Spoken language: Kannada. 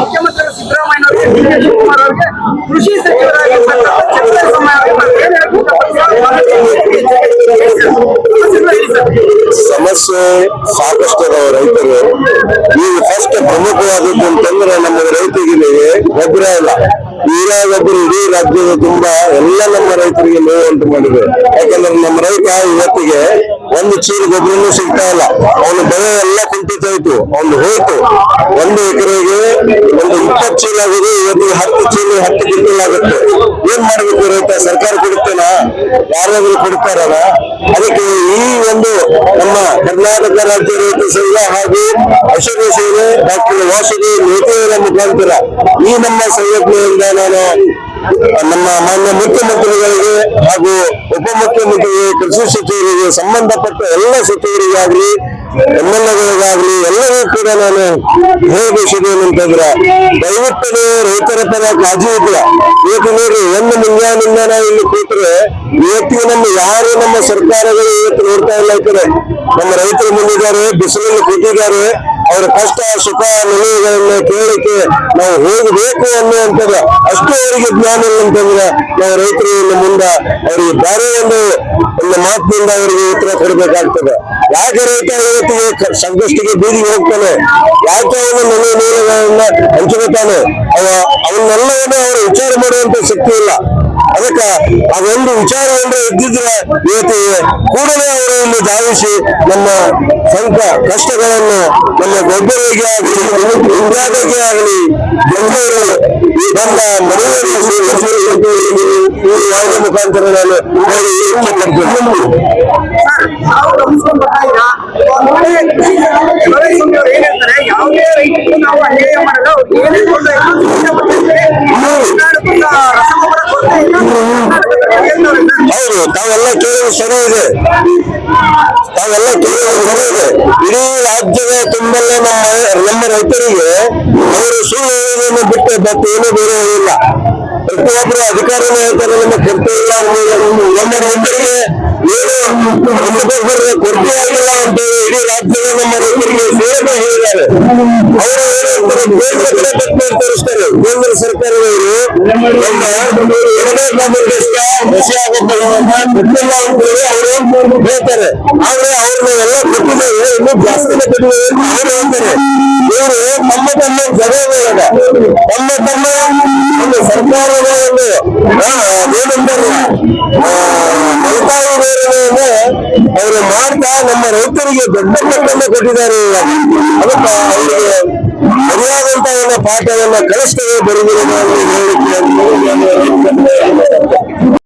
ಮುಖ್ಯಮಂತ್ರಿ ಸಿದ್ದರಾಮಯ್ಯ ಕೃಷಿ ಸಚಿವರಾಗಿ ಸಮಸ್ಯೆ ಸಾಕಷ್ಟು ಅದಾವ ರೈತರು. ಈಗ ಫಸ್ಟ್ ಪ್ರಮುಖವಾದದ್ದು ಅಂತಂದ್ರೆ ನಮ್ಮ ರೈತರಿಗೆ ಗೊಬ್ಬರ ಇಲ್ಲ. ತೀರಾ ಗೊಬ್ಬರ ಇಡೀ ರಾಜ್ಯದ ತುಂಬಾ ಎಲ್ಲ ನಮ್ಮ ರೈತರಿಗೆ ನೋವು ಉಂಟು ಮಾಡಿದೆ. ಯಾಕಂದ್ರೆ ನಮ್ಮ ರೈತ ಇವತ್ತಿಗೆ ಒಂದು ಚೀಲ ಗೊಬ್ಬರನು ಸಿಗ್ತಾ ಇಲ್ಲ. ಅವನ ಬೆಳೆ ಎಲ್ಲ ಕುಂಟಿತಾಯಿತು ಅವ್ನ ಹೋಯ್ತು. ಒಂದು ಎಕರೆಗೆ ಒಂದು ಇಪ್ಪತ್ತು ಚೀಲ ಆಗಿದೆ ಇವತ್ತಿಗೆ ಹತ್ತು ಚೀಲ, ಹತ್ತು ಕ್ವಿಂಟಲ್ ಆಗುತ್ತೆ. ಏನ್ ಮಾಡ್ಬೇಕು ರೈತ? ಸರ್ಕಾರ ಕೊಡುತ್ತೇನ? ಯಾರಾದ್ರೂ ಕೊಡ್ತಾರಲ್ಲ? ಅದಕ್ಕೆ ಈ ಒಂದು ನಮ್ಮ ಕರ್ನಾಟಕ ರಾಜ್ಯ ರೈತ ಸಂಘ ಹಾಗೂ ಹಸಿರು ಸೇನೆ ಡಾಕ್ಟರ್ ವಾಸುದೇವ್ ನೇತೆಯವರ ಮುಖಾಂತರ ಈ ನಮ್ಮ ಸಂಘಟನೆಯಿಂದ ನಾನು ನಮ್ಮ ಮಾನ್ಯ ಮುಖ್ಯಮಂತ್ರಿಗಳಿಗೆ ಹಾಗೂ ಉಪಮುಖ್ಯಮಂತ್ರಿಗೆ, ಕೃಷಿ ಸಚಿವರಿಗೆ ಸಂಬಂಧಪಟ್ಟ ಎಲ್ಲ ಸಚಿವರಿಗಾಗ್ಲಿ, ಎಂ ಎಲ್ ಎಗಳಿಗಾಗ್ಲಿ ಎಲ್ಲರಿಗೂ ಕೂಡ ನಾನು ಹೇಳಬೇಕಿದ್ದೇನೆ ಅಂತಂದ್ರೆ, ದಯವಿಟ್ಟು ರೈತರ ಪರ ಕಾಳಜಿ ಇಲ್ಲ ಇವತ್ತು ನೋಡ್ರಿ, ಒಂದು ಮುಂಜಾನಿಂದ ನಾವು ಇಲ್ಲಿ ಕೂತ್ರೆ ಇವತ್ತಿಗೆ ನಮ್ಮ ಯಾರು ನಮ್ಮ ಸರ್ಕಾರಗಳು ಇವತ್ತು ನೋಡ್ತಾ ಇಲ್ಲ ಈ ನಮ್ಮ ರೈತರು ಮುಂದಿದ್ದಾರೆ, ಬಿಸಿಲಲ್ಲಿ ಕೂತಿದ್ದಾರೆ. ಅವರ ಕಷ್ಟ, ಸುಖ ನಿಲುವುಗಳನ್ನ ಕೇಳಿಕೆ ನಾವು ಹೋಗಬೇಕು ಅನ್ನುವಂಥದ್ದು ಅಷ್ಟು ಅವರಿಗೆ ಜ್ಞಾನ ಇಲ್ಲ ಅಂತಂದ್ರೆ ನಾವು ರೈತರು ಇನ್ನು ಮುಂದ ಅವರಿಗೆ ಬೇರೆ ಒಂದು ಒಂದು ಮಾತಿನಿಂದ ಅವರಿಗೆ ಉತ್ತರ ಕೊಡಬೇಕಾಗ್ತದೆ. ಯಾಕೆ ರೈತ ಇವತ್ತಿಗೆ ಸಂಕಷ್ಟಿಗೆ ಬೀದಿಗೆ ಹೋಗ್ತಾನೆ? ಯಾಕೆ ಅವನು ಮನೆ ನೀರುಗಳನ್ನ ಹಂಚಿಕೊತಾನೆ ಅವ ಅವನ್ನೆಲ್ಲವನ್ನ ಅವರು ವಿಚಾರ ಮಾಡುವಂತ ಶಕ್ತಿ ಇಲ್ಲ. ಅದಕ್ಕೆ ಅದೊಂದು ವಿಚಾರ ಅಂದ್ರೆ ಇದ್ದಿದ್ರೆ ಇವತ್ತು ಕೂಡಲೇ ಅವರು ಇಲ್ಲಿ ಧಾವಿಸಿ ನಮ್ಮ ಸ್ವಂತ ಕಷ್ಟಗಳನ್ನು ನಮ್ಮ ಗೊಬ್ಬರಿಗೆ ಆಗಲಿ ಇಂಡಿಯಾದಕ್ಕೆ ಆಗಲಿ ಎಲ್ಲರೂ ನಮ್ಮ ಮನೆಯಲ್ಲಿ ಯಾವುದೇ ಮುಖಾಂತರ ನಾನು ತಾವೆಲ್ಲ ಕೇಳೋದು ಸರಿ ಇದೆ. ಕೇಳೋದು ಸರಿ ಇದೆ. ಇಡೀ ರಾಜ್ಯದ ತುಂಬೆಲ್ಲ ನಮ್ಮ ನಮ್ಮ ರೈತರಿಗೆ ಅವರು ಸುಳ್ಳು ಹೇಳೋದನ್ನು ಬಿಟ್ಟು ಏನೂ ಬೇರೆ ಹೇಳಿಲ್ಲ ಪ್ರತಿಯೊಬ್ಬರು ಅಧಿಕಾರಿಗಳು ಹೇಳ್ತಾರೆ ನಮ್ಮ ಕೊರತೆ ಇಲ್ಲ. ನಮ್ಮ ರೈತರಿಗೆ ಏನು ಕೊರತೆ ಆಗಿಲ್ಲ ಅಂತ ಇಡೀ ರಾಜ್ಯದ ನಮ್ಮ ರೈತರಿಗೆ ಸೇವೆ ಹೇಳಿದ್ದಾರೆ. ಅವರು ಏನಂತಾರೆ ಕೇಂದ್ರ ತೋರಿಸ್ತಾರೆ. ಕೇಂದ್ರ ಸರ್ಕಾರದವರು ನಮ್ಮ ಅವರು ಹೇಳ್ತಾರೆ ಆದ್ರೆ ಅವ್ರನ್ನ ಎಲ್ಲ ಕೊಟ್ಟಿದ್ದೇವೆ ಇನ್ನೂ ಜಾಸ್ತಿನೇ ಕೊಟ್ಟಿದ್ದೇವೆ ಅಂತ ಅವರು ಹೇಳ್ತಾರೆ ಇವರು ತಮ್ಮ ತಮ್ಮ ಜಗದಾಗ ತಮ್ಮ ನಮ್ಮ ಒಂದು ಸರ್ಕಾರದ ಒಂದು ಏನಂತಾರೆ ಅವರು ಮಾಡ್ತಾ ನಮ್ಮ ರೈತರಿಗೆ ದೊಡ್ಡ ಮಟ್ಟನ್ನು ಕೊಟ್ಟಿದ್ದಾರೆ ಅದಕ್ಕೆ ಪಾಠವನ್ನ ಕಲಿಸ್ತೇವೆ ಬರುವುದನ್ನು ನಾನು